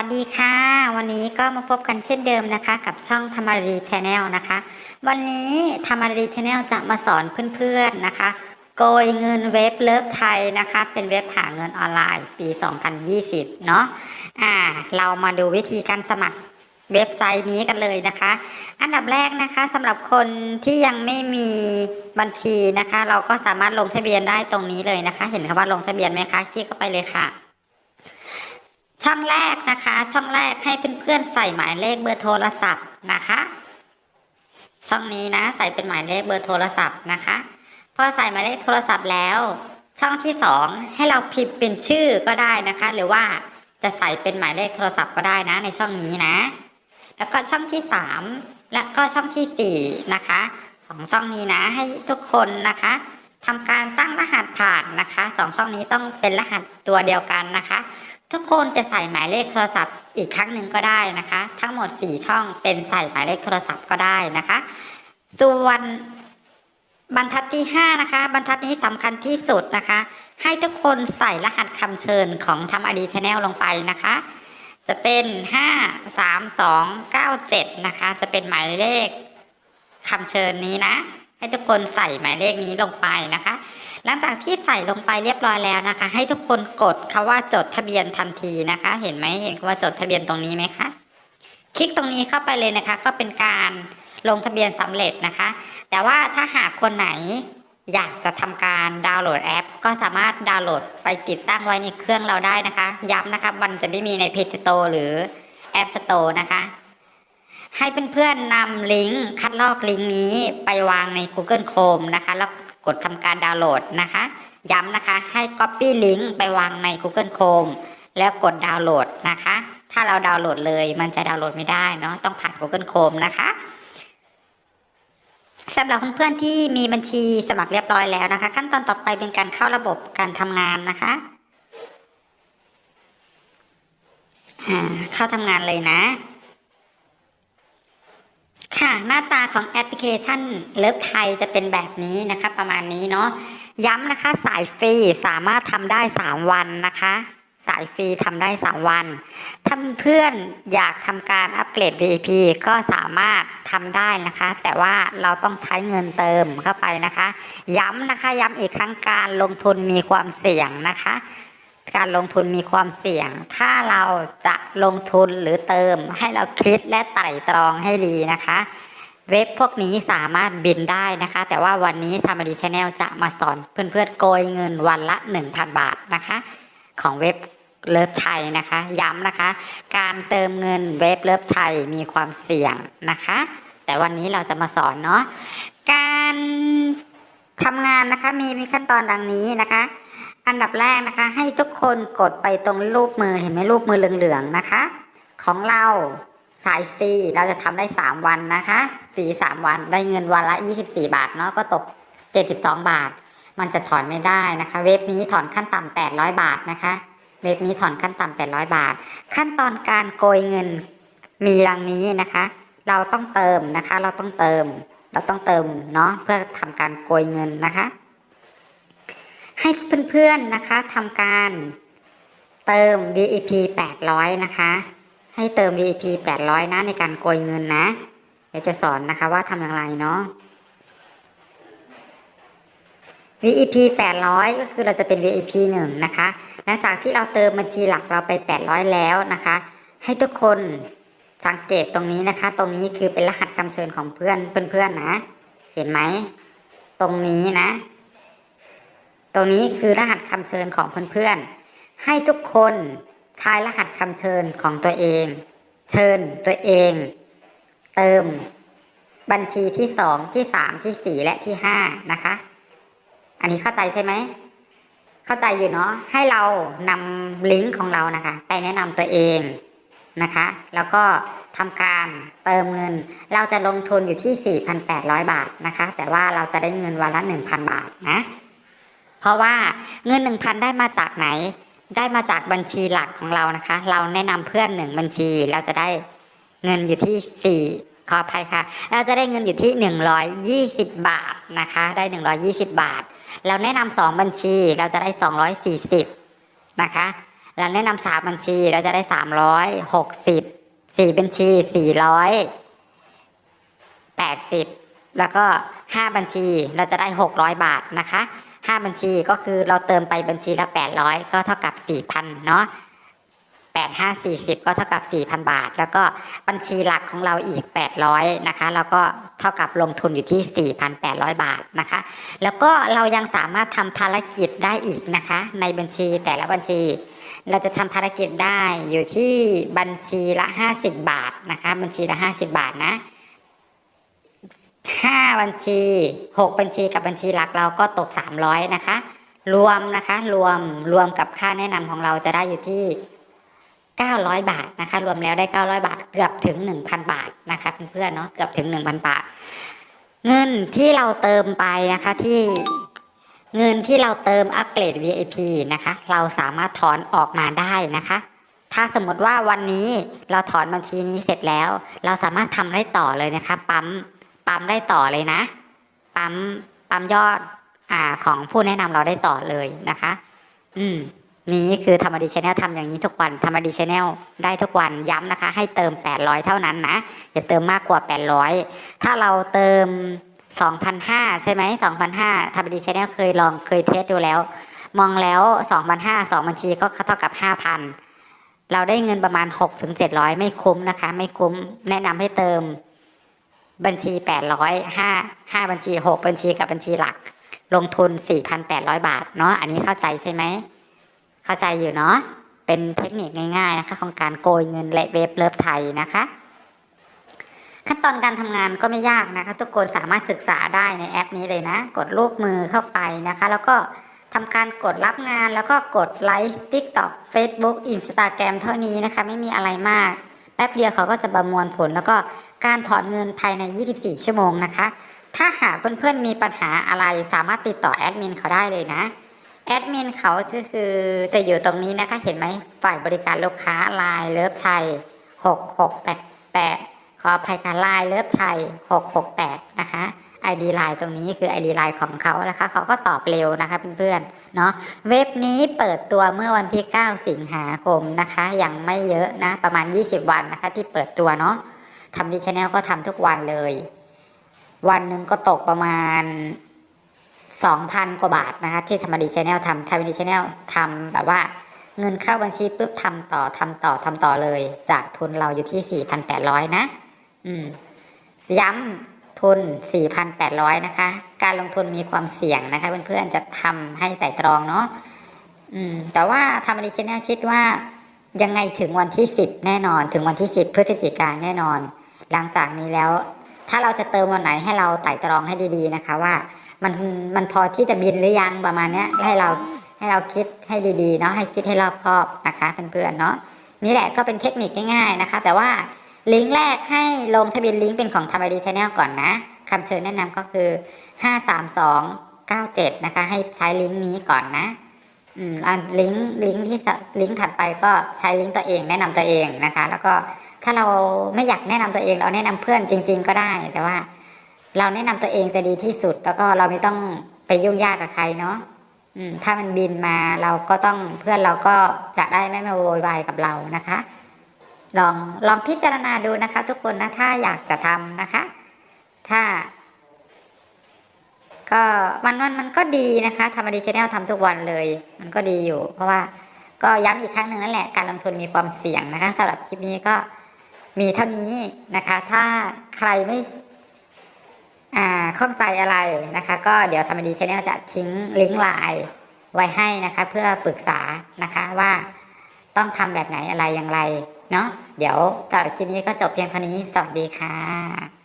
วัสดีค่ะ วันนี้ก็มาพบกันเช่นเดิมนะคะ กับช่องธรรมรีชาแนลนะคะ วันนี้ธรรมรีชาแนลจะมาสอนเพื่อนๆนะคะ โกยเงินเว็บเลิฟไทยนะคะ เป็นเว็บหาเงินออนไลน์ปี 2020 เนาะอ่า เรามาดูวิธีการสมัครเว็บไซต์นี้กันเลยนะคะ อันดับแรกนะคะสำหรับคนที่ยังไม่มีบัญชีนะคะ เราก็สามารถลงทะเบียนได้ตรงนี้เลยนะคะ เห็นคำว่าลงทะเบียนไหมคะคลิกเข้าไปเลยค่ะ ช่องแรกนะคะ ช่องแรกให้เพื่อนๆใส่หมายเลขเบอร์โทรศัพท์นะคะ ช่องนี้นะ ใส่เป็นหมายเลขเบอร์โทรศัพท์นะคะพอใส่หมายเลขโทรศัพท์แล้ว ช่องที่สองให้เราพิมพ์เป็นชื่อก็ได้นะคะ หรือว่าจะใส่เป็นหมายเลขโทรศัพท์ก็ได้นะ ในช่องนี้นะ แล้วก็ช่องที่สามและก็ช่องที่สี่นะคะสองช่องนี้นะให้ทุกคนนะคะทำการตั้งรหัสผ่านนะคะสองช่องนี้ต้องเป็นรหัสตัวเดียวกันนะคะ ทุกคนจะใส่หมายเลขโทรศัพท์อีกครั้งหนึ่งก็ได้นะคะ ทั้งหมด 4 ช่องเป็นใส่หมายเลขโทรศัพท์ก็ได้นะคะ ส่วนบรรทัดที่ 5 นะคะ บรรทัดนี้สำคัญที่สุดนะคะ ให้ทุกคนใส่รหัสคำเชิญของทำอดีชาแนลลงไปนะคะ จะเป็น 5 3 2 9 7 นะคะ จะเป็นหมายเลขคำเชิญนี้นะ ให้ทุกคนใส่หมายเลขนี้ลงไปนะคะ หลังจากที่ใส่ลงไปเรียบร้อยแล้วนะคะ ให้ทุกคนกดคาว่าจดทะเบียนทันทีนะคะ เห็นไหมเห็นคำว่าจดทะเบียนตรงนี้ไหมคะคลิกตรงนี้เข้าไปเลยนะคะ ก็เป็นการลงทะเบียนสำเร็จนะคะ แต่ว่าถ้าหากคนไหนอยากจะทำการดาวน์โหลดแอป ก็สามารถดาวน์โหลดไปติดตั้งไว้ในเครื่องเราได้นะคะ ย้ำนะคะมันจะไม่มีใน Play Store หรือ App Store นะคะ ให้เพื่อนๆนำลิงก์คัดลอกลิงก์นี้ไปวางใน Google Chrome นะคะ แล้ว ดทำการดาวน์โหลดนะคะ ย้ำนะคะให้ Copy ลิงก์ไปวางใน Google Chrome แล้วกดดาวน์โหลดนะคะ ถ้าเราดาวน์โหลดเลยมันจะดาวน์โหลดไม่ได้เนาะต้องผ่าน Google Chrome นะคะสำหรับเพื่อนๆที่มีบัญชีสมัครเรียบร้อยแล้วนะคะ ขั้นตอนต่อไปเป็นการเข้าระบบการทำงานนะคะเข้าทำงานเลยนะ่ะหน้าตาของแอปพลิเคชันเลิฟไทยจะเป็นแบบนี้นะคะประมาณนี้เนาะย้ำนะคะสายฟรีสามารถทำได้ 3 วันนะคะ สายฟรีทำได้ 3 วันถ้าเพื่อนอยากทำการอัปเกรด VIP ก็สามารถทำได้นะคะ แต่ว่าเราต้องใช้เงินเติมเข้าไปนะคะ ย้ำนะคะย้ำอีกครั้งการลงทุนมีความเสี่ยงนะคะ การลงทุนมีความเสี่ยง ถ้าเราจะลงทุนหรือเติมให้เราคิดและไตร่ตรองให้ดีนะคะ เว็บพวกนี้สามารถบินได้นะคะ แต่ว่าวันนี้ธรรมดีชาแนลจะมาสอนเพื่อนๆโกยเงินวันละ 1,000 บาทนะคะ ของเว็บเลิฟไทยนะคะ ย้ำนะคะ การเติมเงินเว็บเลิฟไทยมีความเสี่ยงนะคะ แต่วันนี้เราจะมาสอนเนาะการทำงานนะคะมีมีขั้นตอนดังนี้นะคะ อันดับแรกนะคะ ให้ทุกคนกดไปตรงรูปมือเห็นไหมรูปมือเหลืองๆนะคะ ของเราสายฟรีเราจะทำได้ 3 วันนะคะฟรี3วันได้เงินวันละ 24 บาทเนาะก็ตก 72 บาท มันจะถอนไม่ได้นะคะ เว็บนี้ถอนขั้นต่ำ800 บาทนะคะ เว็บนี้ถอนขั้นต่ำ800 บาท ขั้นตอนการโกยเงินมีดังนี้นะคะ เราต้องเติมนะคะ เราต้องเติม เราต้องเติมเนาะเพื่อทำการโกยเงินนะคะ ให้เพื่อนๆนะคะทำการเติม VIP 800 นะคะ ให้เติม VIP 800 นะในการโกยเงินนะ เดี๋ยวจะสอนนะคะว่าทำอย่างไรเนาะ VIP 800 ก็คือเราจะเป็น VIP 1 นะคะ หลังจากที่เราเติมบัญชีหลักเราไป 800 แล้วนะคะ ให้ทุกคนสังเกตตรงนี้นะคะ ตรงนี้คือเป็นรหัสคำเชิญของเพื่อนเพื่อนๆนะ เห็นไหม ตรงนี้นะ ตรงนี้คือรหัสคำเชิญของเพื่อนๆ ให้ทุกคนใช้รหัสคำเชิญของตัวเอง เชิญตัวเอง เติม บัญชีที่สองที่สามที่สี่และที่ห้านะคะ อันนี้เข้าใจใช่ไหมเข้าใจอยู่เนาะให้เรานำลิงก์ของเรานะคะ ไปแนะนำตัวเองนะคะ แล้วก็ทำการเติมเงิน เราจะลงทุนอยู่ที่ 4,800 บาทนะคะ แต่ว่าเราจะได้เงินวันละ 1,000 บาทนะ เพราะว่าเงิน 1,000 ได้มาจากไหน ได้มาจากบัญชีหลักของเรานะคะ เราแนะนำเพื่อนหนึ่งบัญชีเราจะได้เงินอยู่ที่ 4 ขออภัยค่ะ เราจะได้เงินอยู่ที่ 120 บาทนะคะ ได้ 120 บาท เราแนะนำสองบัญชีเราจะได้ 240 นะคะ เราแนะนำสามบัญชีเราจะได้สามร้อยหกสิบสี่บัญชีสี่ร้อยแปดสิบแล้วก็ห้าบัญชีเราจะได้หกร้อยบาทนะคะ ห้าบัญชีก็คือเราเติมไปบัญชีละแปดร้อยก็เท่ากับสี่พันเนาะแปดห้าสี่สิบก็เท่ากับสี่พันบาท แล้วก็บัญชีหลักของเราอีกแปดร้อยนะคะ แล้วก็เท่ากับลงทุนอยู่ที่สี่พันแปดร้อยบาทนะคะ แล้วก็เรายังสามารถทำภารกิจได้อีกนะคะ ในบัญชีแต่ละบัญชี เราจะทำภารกิจได้อยู่ที่บัญชีละ 50 บาทนะคะ บัญชีละ 50 บาทนะ 5 บัญชี 6 บัญชีกับบัญชีหลักเราก็ตก 300 นะคะ รวมนะคะรวมรวมกับค่าแนะนำของเราจะได้อยู่ที่ 900 บาทนะคะ รวมแล้วได้ 900 บาท เกือบถึง 1,000 บาทนะคะเพื่อนๆเนาะเกือบถึง 1,000 บาท เงินที่เราเติมไปนะคะที่เงินที่เราเติมอัปเกรด VIP นะคะ เราสามารถถอนออกมาได้นะคะ ถ้าสมมติว่าวันนี้เราถอนบัญชีนี้เสร็จแล้ว เราสามารถทำได้ต่อเลยนะคะ ปั๊ม ปั๊มได้ต่อเลยนะ ปั๊มปั๊มยอดอ่าของผู้แนะนำเราได้ต่อเลยนะคะ อืมนี่คือธรรมดีชาแนลทำอย่างนี้ทุกวันธรรมดีชาแนลได้ทุกวันย้ำนะคะ ให้เติม 800 เท่านั้นนะอย่าเติมมากกว่า 800 ถ้าเราเติม 2,500 ใช่ไหม2,500ธรรมดีชาแนลเคยลองเคยเทสดูแล้ว มองแล้ว 2,500 2บัญชีก็เท่ากับ 5,000 เราได้เงินประมาณ6ถึง700 ไม่คุ้มนะคะ ไม่คุ้มแนะนำให้เติม บัญชี 800 5 5บัญชี 6 บัญชีกับบัญชีหลัก ลงทุน 4,800 บาทเนาะอันนี้เข้าใจใช่ไหม เข้าใจอยู่เนาะเป็นเทคนิคง่าย ๆนะคะ ของการโกยเงินและเว็บเลิฟไทยนะคะ ขั้นตอนการทำงานก็ไม่ยากนะคะ ทุกคนสามารถศึกษาได้ในแอปนี้เลยนะ กดรูปมือเข้าไปนะคะ แล้วก็ทำการกดรับงานแล้วก็กดไลค์ TikTok Facebook Instagram เท่านี้นะคะ ไม่มีอะไรมากแป๊บเดียวเขาก็จะประมวลผลแล้วก็ การถอนเงินภายใน 24 ชั่วโมงนะคะ ถ้าหากเพื่อนๆมีปัญหาอะไรสามารถติดต่อแอดมินเขาได้เลยนะแอดมินเขาจะคือจะอยู่ตรงนี้นะคะ เห็นไหมฝ่ายบริการลูกค้าไลน์เลิฟชัย 6688 ขออภัยค่ะลน์เลิฟชัย 668 นะคะ ID ไลน์ตรงนี้คือ ID ไลน์ของเขานะคะ เขาก็ตอบเร็วนะคะเพื่อนๆเนาะเว็บนี้เปิดตัวเมื่อวันที่ 9 สิงหาคมนะคะ ยังไม่เยอะนะ ประมาณ 20 วันนะคะที่เปิดตัวเนาะ ทำดิชแนลก็ทำทุกวันเลย วันหนึ่งก็ตกประมาณ 2,000 กว่าบาทนะคะ ที่ธรรมดีชแนลทำธรรมดีชแนลทำแบบว่าเงินเข้าบัญชีปุ๊บทำต่อทำต่อทำต่อเลย จากทุนเราอยู่ที่ 4,800 นะ อืม ย้ำทุน 4,800 นะคะ การลงทุนมีความเสี่ยงนะคะเพื่อนๆจะทำให้ไต่ตรองเนาะอืม แต่ว่าธรรมดีชแนลคิดว่ายังไงถึงวันที่ 10 แน่นอน ถึงวันที่ 10 พฤศจิกายนแน่นอน หลังจากนี้แล้ว ถ้าเราจะเติมวันไหนให้เราไต่ตรองให้ดีๆนะคะว่ามันมันพอที่จะบินหรือยังประมาณนี้ให้เราให้เราคิดให้ดีๆเนาะให้คิดให้รอบคอบนะคะเพื่อนๆเนาะนี่แหละก็เป็นเทคนิคง่ายๆนะคะ แต่ว่าลิงก์แรกให้ลงทะเบียนลิงก์เป็นของธรรมดีชาแนลก่อนนะคำเชิญแนะนำก็คือ 53297 นะคะ ให้ใช้ลิงก์นี้ก่อนนะอืมลิงก์ลิงก์ที่ลิงก์ถัดไปก็ใช้ลิงก์ตัวเองแนะนำตัวเองนะคะ แล้วก็ ถ้าเราไม่อยากแนะนำตัวเองเราแนะนำเพื่อนจริง ๆ ก็ได้ แต่ว่า เราแนะนำตัวเองจะดีที่สุด แล้วก็เราไม่ต้องไปยุ่งยากกับใครเนาะถ้ามันบินมาเราก็ต้องเพื่อนเราก็จะได้ไม่มาโวยวายกับเรานะคะ ลองลองพิจารณาดูนะคะ ทุกคนนะถ้าอยากจะทำนะคะ ถ้า ก็มันมันมันก็ดีนะคะธรรมดีชแนลทำทุกวันเลย มันก็ดีอยู่ เพราะว่าก็ย้ำอีกครั้งหนึ่งนั่นแหละการลงทุนมีความเสี่ยงนะคะสำหรับคลิปนี้ก็ มีเท่านี้นะคะ ถ้าใครไม่อ่าข้องใจอะไรนะคะ ก็เดี๋ยวธรรมดีชาแนลจะทิ้งลิงก์ไลน์ไว้ให้นะคะ เพื่อปรึกษานะคะว่าต้องทำแบบไหนอะไรอย่างไรเนาะเดี๋ยวสำหรับคลิปนี้ก็จบเพียงเท่านี้ สวัสดีค่ะ